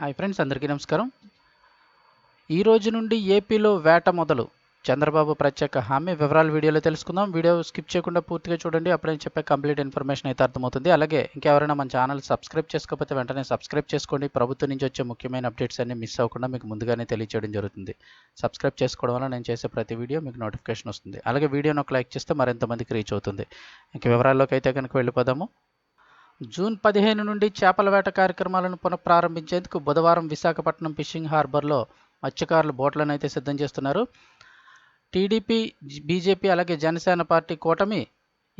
Hi friends అందరికీ నమస్కారం. ఈ రోజు నుండి ఏపీలో వేట మొదలు. చంద్రబాబు ప్రత్యేక హామీ వివరాలు వీడియోలో తెలుసుకుందాం. వీడియో స్కిప్ చేయకుండా పూర్తిగా చూడండి. అప్పుడే చెప్పే కంప్లీట్ ఇన్ఫర్మేషన్ అయితే అర్థమవుతుంది. అలాగే ఇంకెవరైనా మన ఛానల్ సబ్స్క్రైబ్ చేసుకోకపోతే వెంటనే సబ్స్క్రైబ్ చేసుకోండి. ప్రభుత్వం నుంచి వచ్చే ముఖ్యమైన అప్డేట్స్ అన్ని మిస్ అవ్వకుండా మీకు ముందుగానే తెలియచేయడం జరుగుతుంది. సబ్స్క్రైబ్ చేసుకోవడం వల్ల నేను చేసే ప్రతి వీడియో మీకు నోటిఫికేషన్ వస్తుంది. అలాగే వీడియోని ఒక లైక్ చేస్తే మరింత మందికి రీచ్ అవుతుంది. ఇంక వివరాల్లోకి అయితే కనుక వెళ్ళిపోదాము. జూన్ పదిహేను నుండి చేపల వేట కార్యక్రమాలను పునఃప్రారంభించేందుకు బుధవారం విశాఖపట్నం ఫిషింగ్ హార్బర్లో మత్స్యకారులు బోట్లను అయితే సిద్ధం చేస్తున్నారు. టీడీపీ బీజేపీ అలాగే జనసేన పార్టీ కూటమి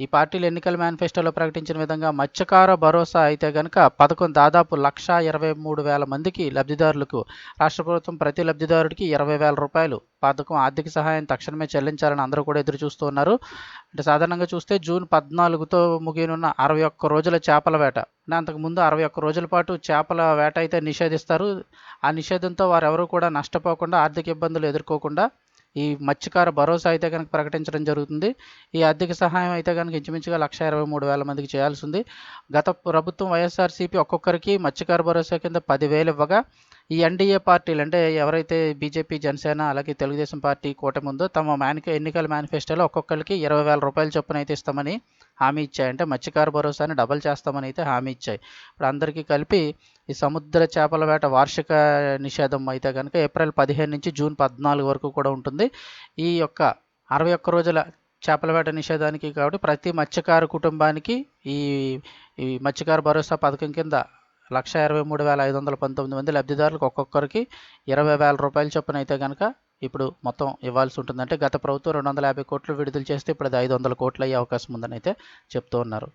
ఈ పార్టీలు ఎన్నికల మేనిఫెస్టోలో ప్రకటించిన విధంగా మత్స్యకార భరోసా అయితే గనక పథకం దాదాపు లక్ష ఇరవై మూడు వేల మందికి లబ్ధిదారులకు రాష్ట్ర ప్రభుత్వం ప్రతి లబ్ధిదారుడికి ఇరవై వేల రూపాయలు. పథకం ఆర్థిక సహాయం తక్షణమే చెల్లించాలని అందరూ కూడా ఎదురు చూస్తున్నారు అంటే సాధారణంగా చూస్తే జూన్ పద్నాలుగుతో ముగియనున్న అరవై ఒక్క రోజుల చేపల వేట. అంతకుముందు అరవై ఒక్క రోజుల పాటు చేపల వేట అయితే నిషేధిస్తారు. ఆ నిషేధంతో వారెవరూ కూడా నష్టపోకుండా ఆర్థిక ఇబ్బందులు ఎదుర్కోకుండా ఈ మత్స్యకార భరోసా అయితే కనుక ప్రకటించడం జరుగుతుంది. ఈ ఆర్థిక సహాయం అయితే కనుక ఇంచుమించుగా లక్ష ఇరవై మూడు వేల మందికి చేయాల్సి ఉంది. గత ప్రభుత్వం వైఎస్ఆర్సీపీ ఒక్కొక్కరికి మత్స్యకార భరోసా కింద పదివేలు ఇవ్వగా ఈ ఎన్డీఏ పార్టీలు అంటే ఎవరైతే బీజేపీ జనసేన అలాగే తెలుగుదేశం పార్టీ కూటమి ఉందో తమ మేనిక ఎన్నికల మేనిఫెస్టోలో ఒక్కొక్కరికి ఇరవై వేల రూపాయల చొప్పున అయితే ఇస్తామని హామీ ఇచ్చాయి. అంటే మత్స్యకార భరోసాని డబల్ చేస్తామని అయితే హామీ ఇచ్చాయి. ఇప్పుడు అందరికీ కలిపి ఈ సముద్ర చేపల వేట వార్షిక నిషేధం అయితే కనుక ఏప్రిల్ పదిహేను నుంచి జూన్ పద్నాలుగు వరకు కూడా ఉంటుంది. ఈ యొక్క అరవై ఒక్క రోజుల చేపల వేట నిషేధానికి కాబట్టి ప్రతి మత్స్యకార కుటుంబానికి ఈ ఈ మత్స్యకార భరోసా పథకం కింద లక్ష ఇరవై మూడు వేల ఐదు వందల పంతొమ్మిది మంది లబ్ధిదారులకు ఒక్కొక్కరికి ఇరవై వేల రూపాయలు చొప్పున అయితే కనుక ఇప్పుడు మొత్తం ఇవ్వాల్సి ఉంటుంది అంటే గత ప్రభుత్వం రెండు వందల యాభై కోట్లు విడుదల చేస్తే ఇప్పుడు అది ఐదు వందల కోట్లు అయ్యే అవకాశం ఉందని అయితే చెప్తూ ఉన్నారు.